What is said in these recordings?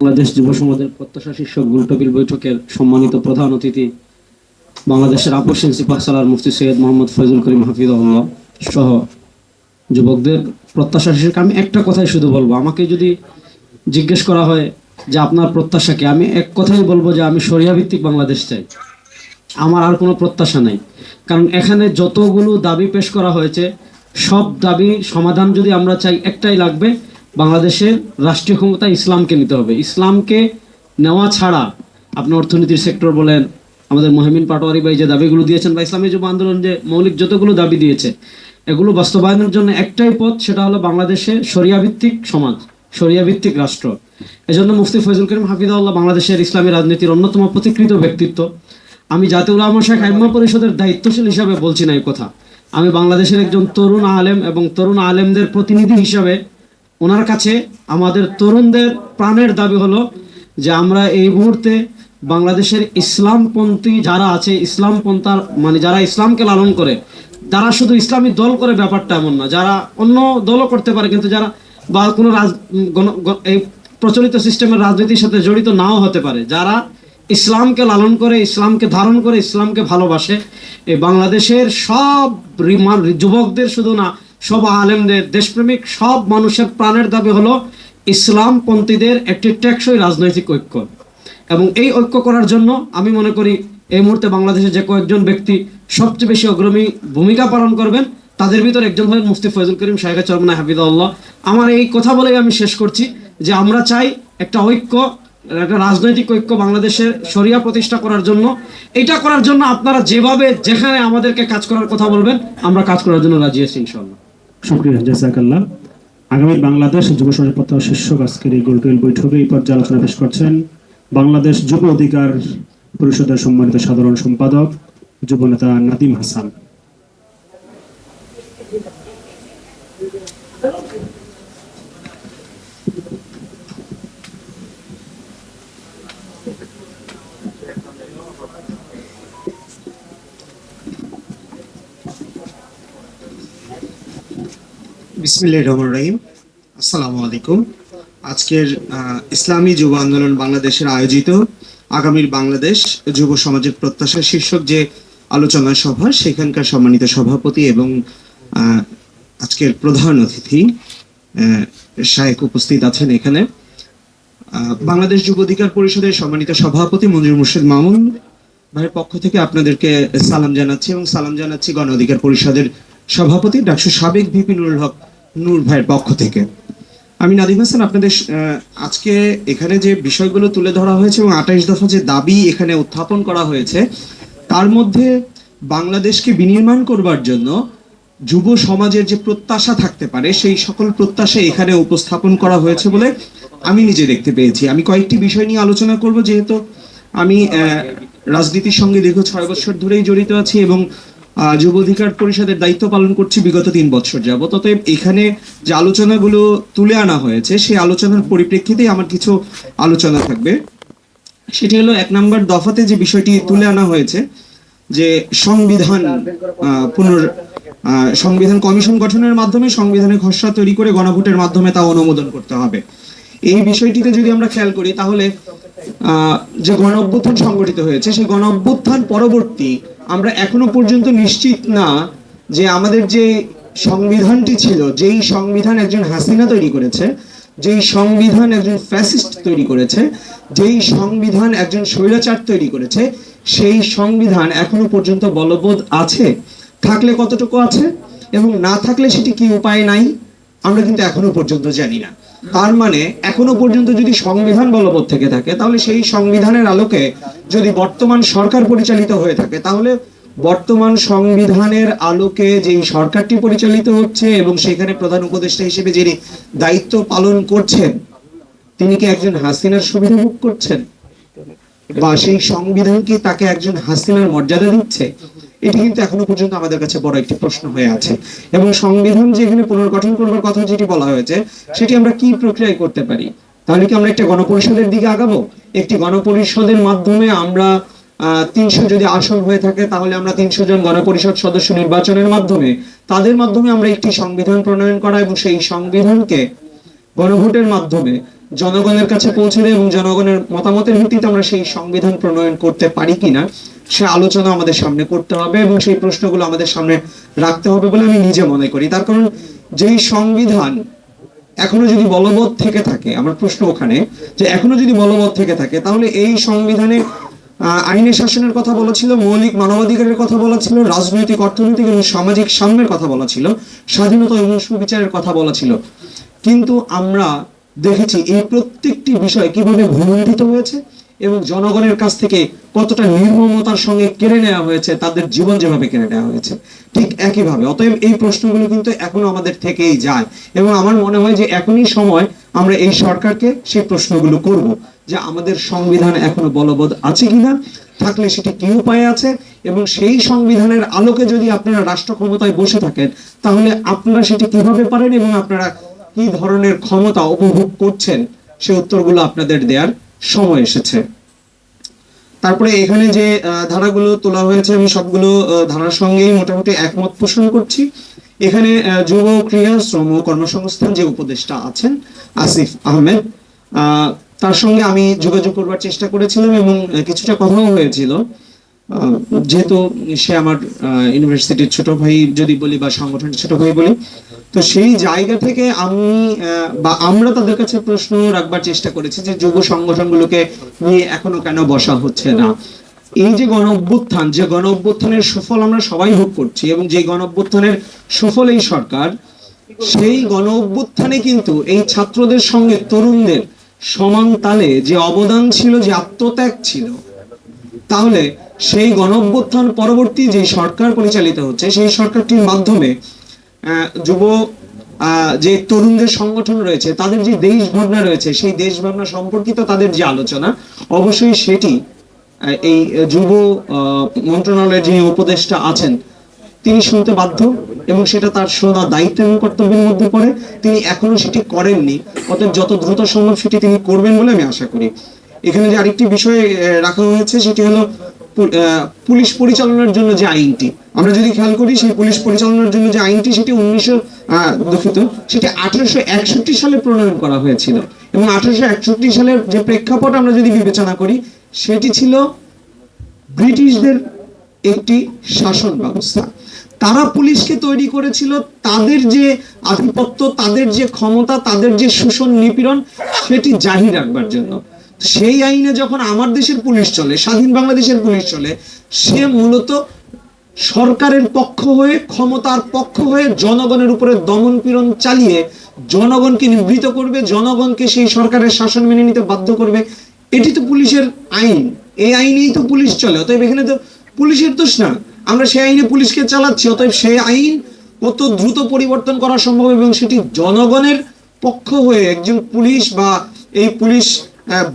বাংলাদেশ যুব সমাজের প্রত্যাশা শীর্ষক গুলটবিল বৈঠকের সম্মানিত প্রধান অতিথি বাংলাদেশের আপসিন সিপাহ সালার মুফতি সৈয়দ মোহাম্মদ ফয়জুল করিম হাফিজুল্লাহ সহ যুবকদের প্রত্যাশা শীর্ষক। আমি একটা কথাই শুধু বলব, আমাকে যদি জিজ্ঞেস করা হয় যে আপনার প্রত্যাশা কি, আমি এক কথাই বলব যে আমি সরিয়া ভিত্তিক বাংলাদেশ চাই। আমার আর কোনো প্রত্যাশা নাই। কারণ এখানে যতগুলো দাবি পেশ করা হয়েছে, সব দাবি সমাধান যদি আমরা চাই, একটাই লাগবে বাংলাদেশের রাষ্ট্রীয় ক্ষমতা ইসলামকে নিতে হবে। ইসলামকে নেওয়া ছাড়া আপনি অর্থনীতির সেক্টর বলেন, আমাদের মহিমিন পাটোয়ারি ভাই যে দাবিগুলো দিয়েছেন বা ইসলামী যুব আন্দোলন যে মৌলিক যতগুলো দাবি দিয়েছে, এগুলো বাস্তবায়নের জন্য একটাই পথ, সেটা হলো বাংলাদেশে শরিয়া ভিত্তিক সমাজ শরিয়া ভিত্তিক রাষ্ট্র। এজন্য মুফতি ফয়জুল করিম হাফিজাউল্লাহ বাংলাদেশের ইসলামী রাজনীতির অন্যতম প্রতিকৃত ব্যক্তিত্ব। আমি জাতীয় উলামা শাখ আইম্মা পরিষদের দায়িত্বশীল হিসাবে বলছি না এই কথা। আমি বাংলাদেশের একজন তরুণ আলেম এবং তরুণ আলেমদের প্রতিনিধি হিসাবে ওনার কাছে আমাদের তরুণদের প্রাণের দাবি হলো যে আমরা এই মুহূর্তে বাংলাদেশের ইসলামপন্থী যারা আছে ইসলাম পন্থার মানে যারা ইসলামকে লালন করে, তারা শুধু ইসলামী দল করে ব্যাপারটা এমন না। যারা অন্য দলও করতে পারে, কিন্তু যারা বা কোনো রাজ এই প্রচলিত সিস্টেমের রাজনীতির সাথে জড়িত নাও হতে পারে। যারা ইসলামকে লালন করে, ইসলামকে ধারণ করে, ইসলামকে ভালোবাসে, এই বাংলাদেশের সব যুবকদের শুধু না সব আলেমদের দেশপ্রেমিক, সব মানুষের প্রাণের দাবি হলো ইসলামপন্থীদের একটি টেকসই রাজনৈতিক ঐক্য। এবং এই ঐক্য করার জন্য আমি মনে করি এই মুহূর্তে বাংলাদেশে যে কয়েকজন ব্যক্তি সবচেয়ে বেশি অগ্রণী ভূমিকা পালন করবেন, তাদের ভিতর একজন হলেন মুফতি ফয়জুল করিম শাহেখা চরমনা হাফিদুল্লাহ আমার এই কথা বলেই আমি শেষ করছি যে আমরা চাই একটা ঐক্য, একটা রাজনৈতিক ঐক্য বাংলাদেশের শরিয়া প্রতিষ্ঠা করার জন্য। এটা করার জন্য আপনারা যেভাবে, যেখানে আমাদেরকে কাজ করার কথা বলবেন, আমরা কাজ করার জন্য রাজি আছি ইনশাল্লাহ শুক্রিয়া জাজাকাল্লাহ আগামী বাংলাদেশ যুব সমাজ শীর্ষ শীর্ষক আজকের এই গোলটেল বৈঠকে এই পর্যায়ে আলোচনা পেশ করছেন বাংলাদেশ যুব অধিকার পরিষদের সম্মানিত সাধারণ সম্পাদক যুবনেতা নাদিম হাসান। বিসমিল্লাহ রহমান রহিম। আসসালামু আলাইকুম। আজকের ইসলামী যুব আন্দোলন বাংলাদেশের আয়োজিত আগামীর বাংলাদেশ যুব সমাজের প্রত্যাশা শীর্ষক যে আলোচনা সভা, সেখানকার সম্মানিত সভাপতি এবং আজকের প্রধান অতিথি শায়েক উপস্থিত আছেন এখানে। বাংলাদেশ যুব অধিকার পরিষদের সম্মানিত সভাপতি মঞ্জুর মুর্শিদ মামুন ভাইয়ের পক্ষ থেকে আপনাদেরকে সালাম জানাচ্ছি এবং সালাম জানাচ্ছি গণ অধিকার পরিষদের সভাপতি ডাকসু সাবেক ভিপি নুরুল হক নূর ভাইয়ের পক্ষ থেকে। আমি নাদিম হাসান, আপনাদের আজকে এখানে যে বিষয়গুলো তুলে ধরা হয়েছে এবং আঠাইশ দফা যে দাবি এখানে উত্থাপন করা হয়েছে, তার মধ্যে বাংলাদেশকে বিনির্মাণ করবার জন্য যুব সমাজের যে প্রত্যাশা থাকতে পারে, সেই সকল প্রত্যাশা এখানে উপস্থাপন করা হয়েছে বলে আমি নিজে দেখতে পেয়েছি। আমি কয়েকটি বিষয় নিয়ে আলোচনা করব, যেহেতু আমি রাজনীতির সঙ্গে দীর্ঘ ছয় বছর ধরেই জড়িত আছি এবং যুব অধিকার পরিষদের দায়িত্ব পালন করছি বিগত তিন বছর যাবত অতএব এখানে যে আলোচনাগুলো তুলে আনা হয়েছে, সেই আলোচনার পরিপ্রেক্ষিতেই আমার কিছু আলোচনা থাকবে। সেটি হলো এক নম্বর দফাতে যে বিষয়টি তুলে আনা হয়েছে, যে সংবিধান পুনর সংবিধান কমিশন গঠনের মাধ্যমে সংবিধানের খসড়া তৈরি করে গণভোটের মাধ্যমে তা অনুমোদন করতে হবে। এই বিষয়টিতে যদি আমরা খেয়াল করি, তাহলে যে গণ সংগঠিত হয়েছে, সেই গণ অভ্যুত্থান পরবর্তী আমরা এখনও পর্যন্ত নিশ্চিত না যে আমাদের যে সংবিধানটি ছিল, যেই সংবিধান একজন হাসিনা তৈরি করেছে, যেই সংবিধান একজন ফ্যাসিস্ট তৈরি করেছে, যেই সংবিধান একজন স্বৈরাচার তৈরি করেছে, সেই সংবিধান এখনও পর্যন্ত বলবৎ আছে। থাকলে কতটুকু আছে এবং না থাকলে সেটি কি উপায় নাই, আমরা কিন্তু এখনও পর্যন্ত জানি না। তার মানে এখনও পর্যন্ত যদি সংবিধান বলবৎ থেকে থাকে, তাহলে সেই সংবিধানের আলোকে যদি বর্তমান সরকার পরিচালিত হয়ে থাকে, তাহলে বর্তমান সংবিধানের আলোকে যেই সরকারটি পরিচালিত হচ্ছে এবং সেখানে প্রধান উপদেষ্টা হিসেবে যিনি দায়িত্ব পালন করছেন, তিনি কি একজন হাসিনার সুবিধা ভোগ করছেন? বা সেই সংবিধান কি তাকে একজন হাসিনার মর্যাদা দিচ্ছে? এটি কিন্তু এখনও পর্যন্ত আমাদের কাছে বড় একটি প্রশ্ন হয়ে আছে। এবং সংবিধান যে এখানে পুনর্গঠন করবার কথা যেটি বলা হয়েছে, সেটি আমরা কি প্রক্রিয়ায় করতে পারি? তাহলে কি আমরা একটা গণপরিষদের দিকে আগাবো? একটি গণপরিষদের মাধ্যমে আমরা তিনশো যদি আসন হয়ে থাকে, তাহলে আমরা তিনশো জন গণপরিষদ সদস্য নির্বাচনের মাধ্যমে, তাদের মাধ্যমে আমরা একটি সংবিধান প্রণয়ন করা এবং সেই সংবিধানকে গণভোটের মাধ্যমে জনগণের কাছে পৌঁছে দেয় এবং জনগণের মতামতের ভিত্তিতে আমরা সেই সংবিধান প্রণয়ন করতে পারি কিনা সে আলোচনা আমাদের সামনে করতে হবে এবং সেই প্রশ্নগুলো আমাদের সামনে রাখতে হবে বলে আমি নিজে মনে করি। তার কারণ যেই সংবিধান এখনও যদি বলবৎ থেকে থাকে, আমার প্রশ্ন ওখানে, যে এখনও যদি বলবৎ থেকে থাকে, তাহলে এই সংবিধানে আইনের শাসনের কথা বলা ছিল, মৌলিক মানবাধিকারের কথা বলা ছিল, রাজনৈতিক অর্থনৈতিক এবং সামাজিক সাম্যের কথা বলা ছিল, স্বাধীনতা এবং সুবিচারের কথা বলা ছিল। কিন্তু আমরা দেখেছি এই প্রত্যেকটি বিষয় কীভাবে ভূমিষ্ঠিত হয়েছে এবং জনগণের কাছ থেকে কতটা নির্মমতার সঙ্গে কেড়ে নেওয়া হয়েছে, তাদের জীবন যেভাবে কেড়ে নেওয়া হয়েছে, ঠিক একইভাবে। অতএব এই প্রশ্নগুলো কিন্তু এখনও আমাদের থেকেই যায় এবং আমার মনে হয় যে এখনই সময় আমরা এই সরকারকে সেই প্রশ্নগুলো করব যে আমাদের সংবিধান এখনও বলবৎ আছে কিনা, থাকলে সেটি কি উপায়ে আছে এবং সেই সংবিধানের আলোকে যদি আপনারা রাষ্ট্র ক্ষমতায় বসে থাকেন, তাহলে আপনারা সেটি কীভাবে পারেন এবং আপনারা কি ধরনের ক্ষমতা উপভোগ করছেন, সে উত্তরগুলো আপনাদের দেওয়ার সময় এসেছে। তারপরে এখানে যে ধারাগুলো তোলা হয়েছে আমি সবগুলো ধারার সঙ্গেই মোটামুটি একমত পোষণ করছি। এখানে যুব ক্রিয়া শ্রম ও কর্মসংস্থান যে উপদেষ্টা আছেন আসিফ আহমেদ আহ, তার সঙ্গে আমি যোগাযোগ করবার চেষ্টা করেছিলাম এবং কিছুটা কথাও হয়েছিল। যেহেতু সে আমার ইউনিভার্সিটির ছোট ভাই যদি বলি বা সংগঠনের ছোট ভাই বলি তো সেই জায়গা থেকে আমি বা আমরা তাদের কাছে প্রশ্ন রাখবার চেষ্টা করেছি যে যুব সংগঠনগুলোকে নিয়ে এখনও কেন বসা হচ্ছে না। এই যে গণ অভ্যুত্থান যে গণ অভ্যুত্থানের সুফল আমরা সবাই ভোগ করছি এবং যে গণ অভ্যুত্থানের সুফল এই সরকার, সেই গণ অভ্যুত্থানে কিন্তু এই ছাত্রদের সঙ্গে তরুণদের সমান তালে যে অবদান ছিল, যে আত্মত্যাগ ছিল, তাহলে সেই গণ অভ্যুত্থান পরবর্তী যে সরকার পরিচালিত হচ্ছে, সেই সরকারটির মাধ্যমে যুব যে তরুণদের সংগঠন রয়েছে, তাদের যে দেশ ভাবনা রয়েছে, সেই দেশ ভাবনা সম্পর্কিত তাদের যে আলোচনা, অবশ্যই সেটি এই যুব মন্ত্রণালয়ের যিনি উপদেষ্টা আছেন, তিনি শুনতে বাধ্য এবং সেটা তার শোনা দায়িত্ব এবং কর্তব্যের মধ্যে পড়ে, তিনি এখনও সেটি করেননি। অতএব যত দ্রুত সম্ভব সেটি তিনি করবেন বলে আমি আশা করি। এখানে যে আরেকটি বিষয় রাখা হয়েছে, সেটি হলো পুলিশ পরিচালনার জন্য যে আইনটি। আমরা যদি খেয়াল করি, সেই পুলিশ পরিচালনার জন্য যে আইনটি, সেটি উনিশশো দুঃখিত, সেটি আঠারোশো একষট্টি সালে প্রণয়ন করা হয়েছিল। এবং আঠারোশো একষট্টি সালের যে প্রেক্ষাপট আমরা যদি বিবেচনা করি, সেটি ছিল ব্রিটিশদের একটি শাসন ব্যবস্থা। তারা পুলিশকে তৈরি করেছিল, তাদের যে আধিপত্য, তাদের যে ক্ষমতা, তাদের যে শোষণ নিপীড়ন, সেটি জাহির রাখবার জন্য। সেই আইনে যখন আমার দেশের পুলিশ চলে, স্বাধীন বাংলাদেশের পুলিশ চলে, সে মূলত সরকারের পক্ষ হয়ে, ক্ষমতার পক্ষ হয়ে জনগণের উপরে দমন পীড়ন চালিয়ে জনগণকে নিবৃত করবে, জনগণকে সেই সরকারের শাসন মেনে নিতে বাধ্য করবে। এটি তো পুলিশের আইন। এই আইনেই তো পুলিশ চলে, অতএব এখানে তো পুলিশের দোষ না। আমরা সেই আইনে পুলিশকে চালাচ্ছি, অতএব সেই আইন কত দ্রুত পরিবর্তন করা সম্ভব এবং সেটি জনগণের পক্ষ হয়ে একজন পুলিশ বা এই পুলিশ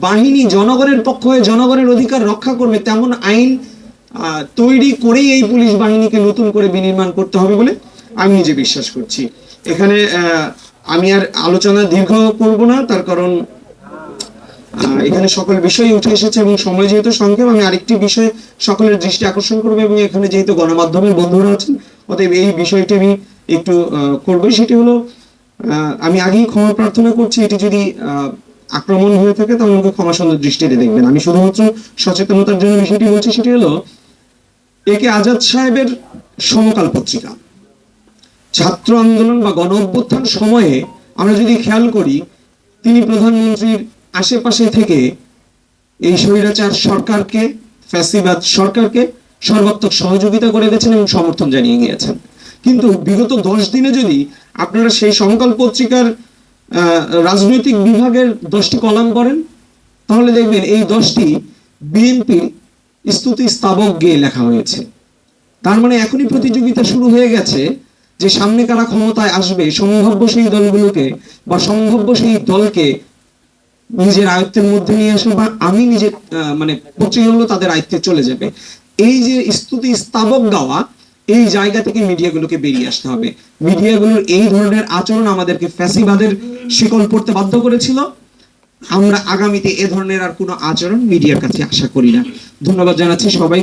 বাহিনী জনগণের পক্ষ হয়ে জনগণের অধিকার রক্ষা করবে, তেমন আইন তৈরি করেই এই পুলিশ বাহিনীকে নতুন করে বিনির্মাণ করতে হবে বলে আমি নিজে বিশ্বাস করছি। এখানে আমি আর আলোচনা দীর্ঘ করব না, তার কারণ এখানে সকল বিষয় উঠে এসেছে এবং সময় যেহেতু সংক্ষেপ, আমি আরেকটি বিষয়ে সকলের দৃষ্টি আকর্ষণ করব এবং এখানে যেহেতু গণমাধ্যমের বন্ধুরা আছেন, অতএব এই বিষয়টি আমি একটু করব। সেটি হলো আমি আগেই ক্ষমা প্রার্থনা করছি, এটি যদি আক্রমণ হয়ে থাকে তাহলে আমাকে ক্ষমা সুন্দর দৃষ্টিতে দেখবেন। আমি শুধুমাত্র সচেতনতার জন্য বিষয়টি বলছি, সেটি হলো একে আজাদ সাহেবের সমকাল পত্রিকা। ছাত্র আন্দোলন বা গণ অভ্যুত্থান সময়ে আমরা যদি খেয়াল করি, তিনি প্রধানমন্ত্রীর আশেপাশে থেকে এই স্বৈরাচার সরকারকে, ফ্যাসিবাদ সরকারকে সর্বাত্মক সহযোগিতা করে গেছেন এবং সমর্থন জানিয়ে গিয়েছেন। কিন্তু বিগত দশ দিনে যদি আপনারা সেই সমকাল পত্রিকার রাজনৈতিক বিভাগের দশটি কলাম করেন তাহলে দেখবেন এই দশটি বিএনপির স্তুতি স্তাবক গিয়ে লেখা হয়েছে। তার মানে এখনই প্রতিযোগিতা শুরু হয়ে গেছে যে সামনে কারা ক্ষমতায় আসবে, সম্ভাব্য সেই দলগুলোকে বা সম্ভাব্য সেই দলকে নিজের আয়ত্তের মধ্যে নিয়ে আসবে বা আমি নিজে মানে পত্রিকাগুলো তাদের আয়ত্তে চলে যাবে। এই যে স্তুতি স্তাবক গাওয়া, এই জায়গা থেকে মিডিয়াগুলোকে বেরিয়ে আসতে হবে। মিডিয়াগুলোর এই ধরনের আচরণ আমাদেরকে ফ্যাসিবাদের শিকল পড়তে বাধ্য করেছিল। আমরা আগামীতে এ ধরনের আর কোনো আচরণ মিডিয়ার কাছে আশা করি না। ধন্যবাদ জানাচ্ছি সবাই